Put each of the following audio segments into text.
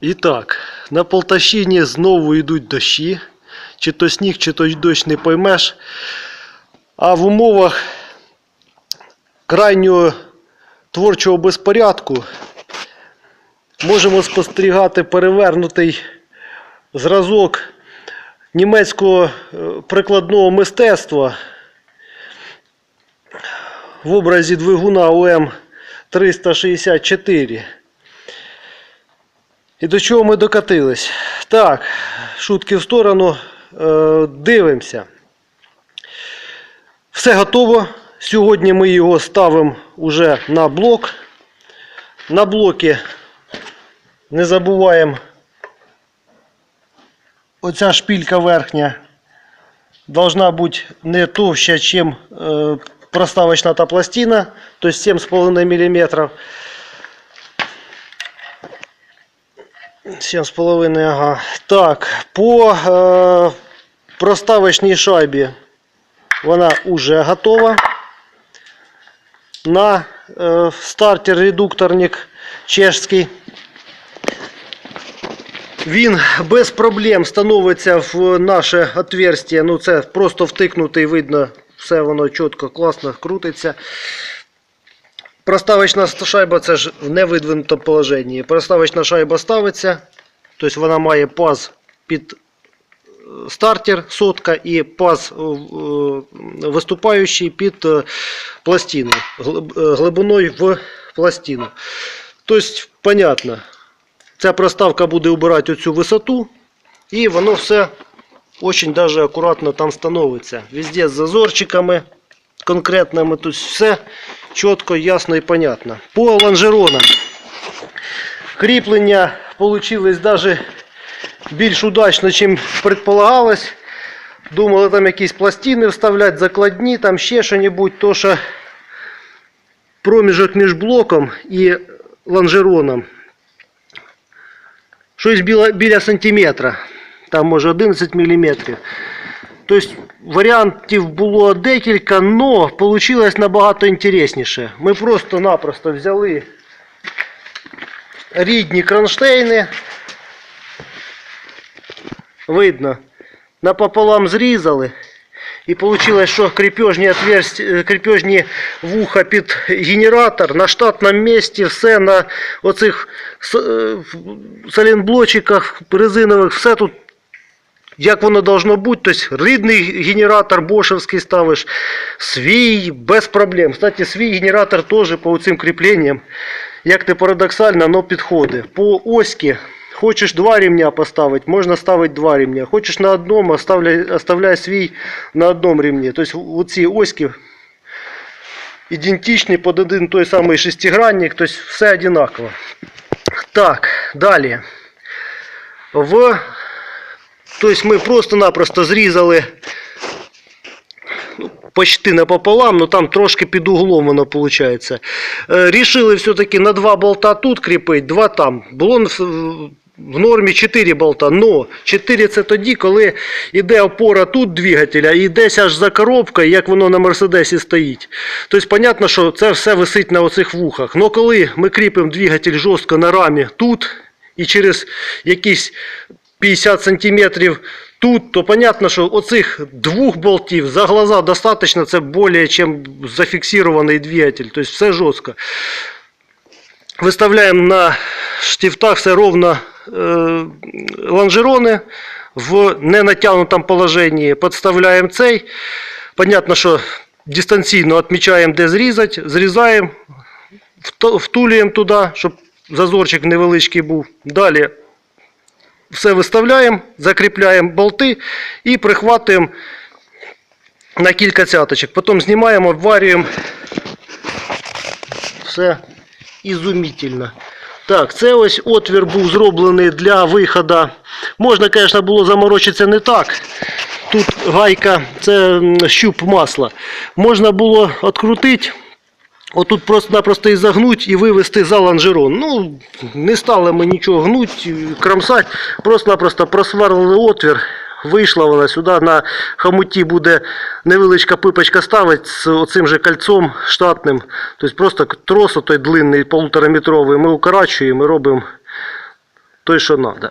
І так, на Полтавщині знову йдуть дощі. Чи то сніг, чи то дощ не поймеш. А в умовах крайнього творчого безпорядку можемо спостерігати перевернутий зразок німецького е, прикладного мистецтва в образі двигуна ОМ 364. І до чого ми докатились? Так, шутки в сторону. Е, дивимося. Все готово. Сьогодні ми його ставимо уже на блок. На блокі не забуваємо оця шпилька верхня должна бути не товща, ніж е, проставочна та пластина, тобто 7,5 мм. 7,5, ага. Так, по е, проставочній шайбі вона вже готова. На е, стартер редукторник чешський. Він без проблем становиться в наше отверстие. Ну це просто втикнутий, видно, все воно чітко, класно крутиться. Проставочна шайба це ж в невидвинутому положенні. Проставочна шайба ставиться, тобто вона має паз під е, стартер сотка і паз е, е, виступаючий під пластину, глибиною в пластину. Тобто, понятно, ця проставка буде убирати оцю висоту, і воно все очень акуратно там становиться. Везде з зазорчиками конкретними, тут все чітко, ясно і понятно. По лонжеронам кріплення получилось даже більш удачно, ніж предполагалось. Думали там якісь пластини вставляти, закладні, там ще що-небудь, то що проміжок між блоком і лонжероном щось біля, біля сантиметра, там може 11 мм. Тобто варіантів було декілька, але вийшло набагато інтересніше. Ми просто-напросто взяли рідні кронштейни. Видно, напополам зрізали. І вийшло, що крепежні, е, крепежні вуха під генератор на штатному місці, все на оцих е, салінблочиках резинових, все тут як воно должно бути. Тобто рідний генератор бошевський ставиш, свій без проблем. Кстати, свій генератор теж по цим кріпленням, як не парадоксально, але підходить. По оськи Хочеш два ремня поставити, можна ставити два ремня. Хочеш на одному, оставляй, свій на одному ремні. Тобто оці оськи ідентичні під один той самий шестигранник, тобто все одинаково. Так, далі. В... Тобто ми просто-напросто зрізали ну, почти напополам, но там трошки під углом воно виходить. Е, рішили все-таки на два болта тут кріпити, два там. Було в- в нормі 4 болта, но 4 це тоді, коли йде опора тут двигателя і десь аж за коробкою, як воно на Мерседесі стоїть. Тобто, понятно, що це все висить на оцих вухах. Но коли ми кріпимо двигатель жорстко на рамі тут і через якісь 50 сантиметрів тут, то понятно, що оцих двох болтів за глаза достатньо, це більше, чим зафіксований двигатель. Тобто все жорстко. Виставляємо на штифтах все ровно е, лонжерони в ненатягнутому положенні. Підставляємо цей. Понятно, що дистанційно відмічаємо, де зрізати, зрізаємо, втулюємо туди, щоб зазорчик невеличкий був. Далі все виставляємо, закріпляємо болти і прихватуємо на кілька цяточок. Потім знімаємо, обварюємо. Все ізумітельно. Так, це ось отвір був зроблений для виходу. Можна, звісно, було заморочитися не так. Тут гайка, це щуп масла. Можна було відкрутити. Отут просто-напросто і загнуть і вивести за лонжерон. Ну, не стали ми нічого гнуть, кромсати. Просто-напросто просверлили отвір. Вийшла вона сюди на хомуті буде невеличка пипочка ставить з оцим же кольцом штатним. Тобто просто трос той длинний полутораметровий ми укорачуємо і робимо той, що треба.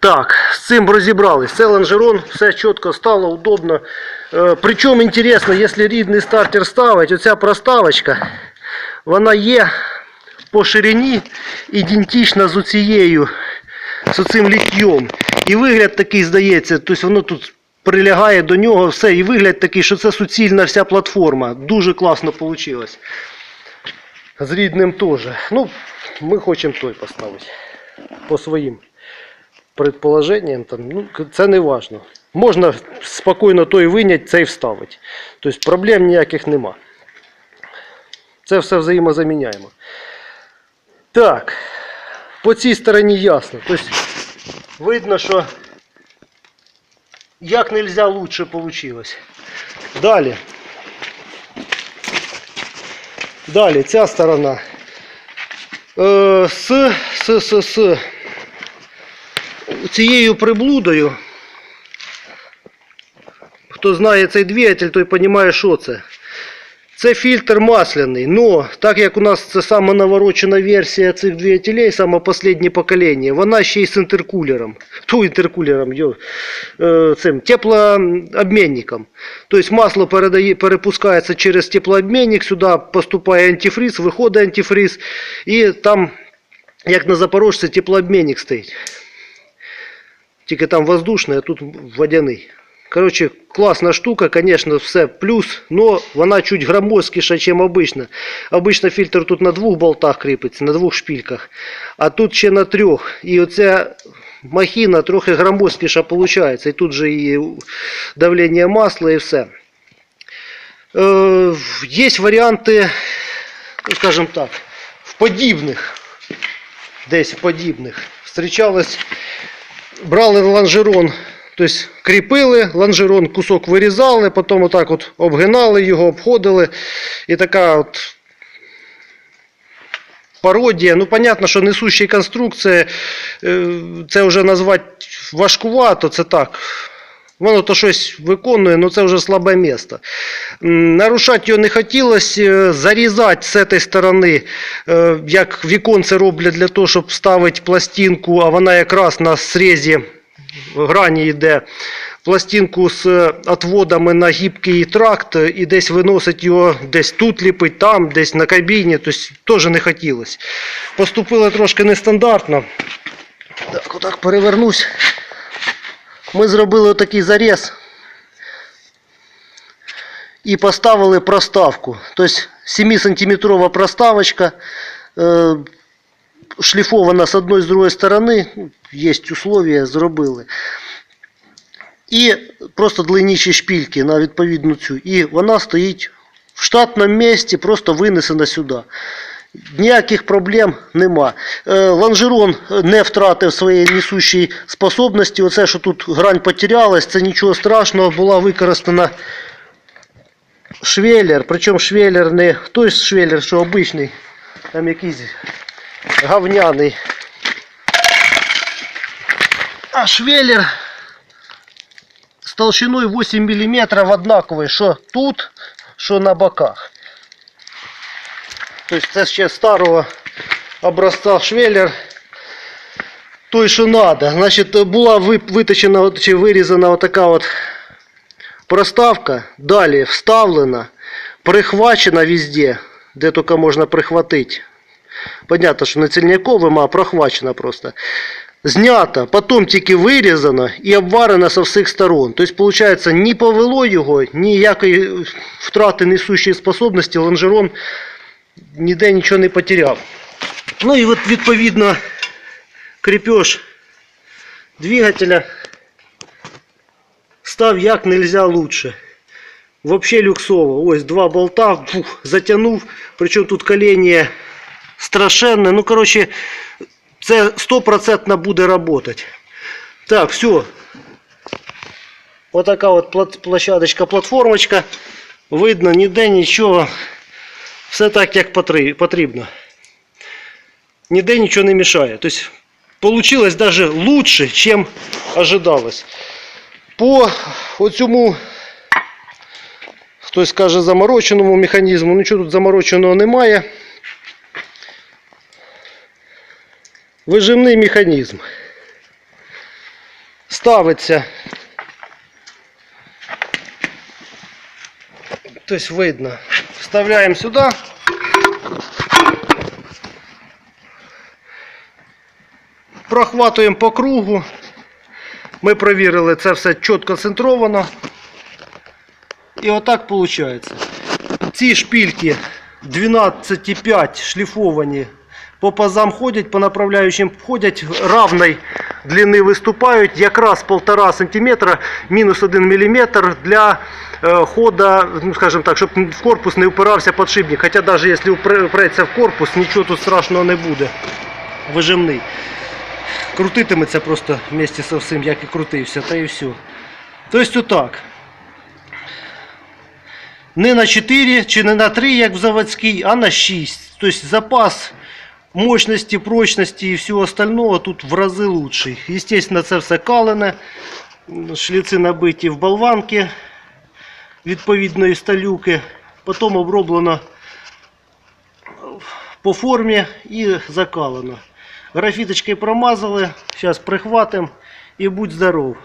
Так, з цим розібрались. Це лонжерон, все чітко стало, удобно. Е, Причому інтересно, якщо рідний стартер ставить, оця проставочка, вона є по ширині ідентична з оцією, з оцим літьйом. І вигляд такий здається, тобто воно тут прилягає до нього, все, і вигляд такий, що це суцільна вся платформа. Дуже класно вийшло. З рідним теж. Ну, ми хочемо той поставити. По своїм предположенням, там, ну, це не важно. Можна спокійно той виняти, цей вставити. Тобто проблем ніяких нема. Це все взаємозаміняємо. Так, по цій стороні ясно. Тобто видно, що як нельзя лучше вийшло. Далі. Далі, ця сторона. Е, з, з, з, з цією приблудою. Хто знає цей двигатель, той розуміє, що це. Це фільтр масляний, но так як у нас це саме наворочена версія цих двигателей, саме останнє покоління, вона ще й з інтеркулером. Ту інтеркулером, йо, е, цим теплообмінником. Тобто масло передає, перепускається через теплообмінник, сюди поступає антифриз, виходить антифриз, і там, як на Запорожці, теплообмінник стоїть. Тільки там воздушний, а тут водяний. Короче, класна штука, конечно, все плюс, но вона чуть громоздкіша, ніж обично. Обично фільтр тут на двох болтах кріпиться, на двох шпільках, а тут ще на трьох. І оця махіна трохи громоздкіша виходить. І тут же і давлення масла і все. Е, є варіанти, ну, скажімо так, в подібних, десь в подібних. Встрічалось брали лонжерон, тобто кріпили лонжерон, кусок вирізали, потім отак от обгинали його, обходили. І така от пародія. Ну, понятно, що несущі конструкції, е, це вже назвати важкувато, це так. Воно то щось виконує, але це вже слабе місце. Нарушати його не хотілося, е, зарізати з цієї сторони, е, як віконце роблять для того, щоб ставити пластинку, а вона якраз на срезі грані йде. Пластинку з отводами на гібкий тракт і десь виносить його, десь тут ліпить, там, десь на кабіні, тобто теж не хотілося. Поступили трошки нестандартно. Так, отак перевернусь. Ми зробили отакий заріз і поставили проставку. Тобто 7-сантиметрова проставочка, е, шліфована з одної з другої сторони, ну, є условия, зробили. І просто длинніші шпільки на відповідну цю. І вона стоїть в штатному місці, просто винесена сюди. Ніяких проблем нема. Е, Лонжерон не втратив своєї несущої способності. Оце, що тут грань потерялась, це нічого страшного, була використана швеллер. Причому швеллер не той швеллер, що обичний, там якийсь говняний. А швеллер з толщиною 8 мм однаковий, що тут, що на боках. Тобто це ще старого образця швеллер. Той, що треба. Значить, була ви- виточена чи вирізана отака от проставка, далі вставлена, прихвачена везде, де тільки можна прихватити. Понятно, що не цільняковим, а прохвачена просто. Знята, потім тільки вирізана і обварена з всіх сторон. Тобто, виходить, ні повело його, ніякої втрати несущої способності лонжерон ніде нічого не потеряв. Ну і от відповідно крепеж двигателя став як нельзя лучше. Вообще люксово. Ось два болта, фух, затягнув. Причому тут коління страшенне. Ну, коротше, це 100% буде працювати. Так, все. Отака от пла- площадочка, платформочка. Видно, ніде нічого. Все так, як потрібно. Ніде нічого не мішає. Тобто, получилось даже лучше, чим ожидалось. По оцьому, хтось каже, замороченому механізму, нічого тут замороченого немає. вижимний механізм. Ставиться. Тобто видно. Вставляємо сюди. Прохватуємо по кругу. Ми провірили, це все чітко центровано. І отак виходить. Ці шпильки 12,5 шліфовані по пазам ходять, по направляючим ходять, равної длини виступають, якраз 1,5 см, мінус 1 мм для е, хода, ну, скажімо так, щоб в корпус не впирався. Хоча навіть якщо впре- впреться в корпус, нічого тут страшного не буде. Вижимний. Крутитиметься просто вместе со всім, як і крутився, та і все. Тобто отак. Не на 4 чи не на 3, як в заводській, а на 6. Тобто запас мощності, прочності і всього остального тут в рази лучший. Естественно, це все калене. Шліци набиті в болванки відповідної сталюки. Потім оброблено по формі і закалено. Графіточкою промазали. Зараз прихватимо і будь здоров.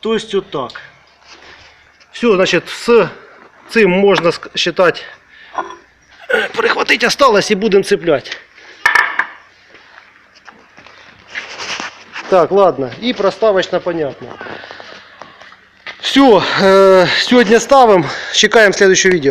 Тобто отак. Все, значит, с цим можна ск- считать. Прихватить осталось і будемо цеплять. Так, ладно. І проставочно понятно. Все, э, сегодня ставим. Чекаем следующее видео.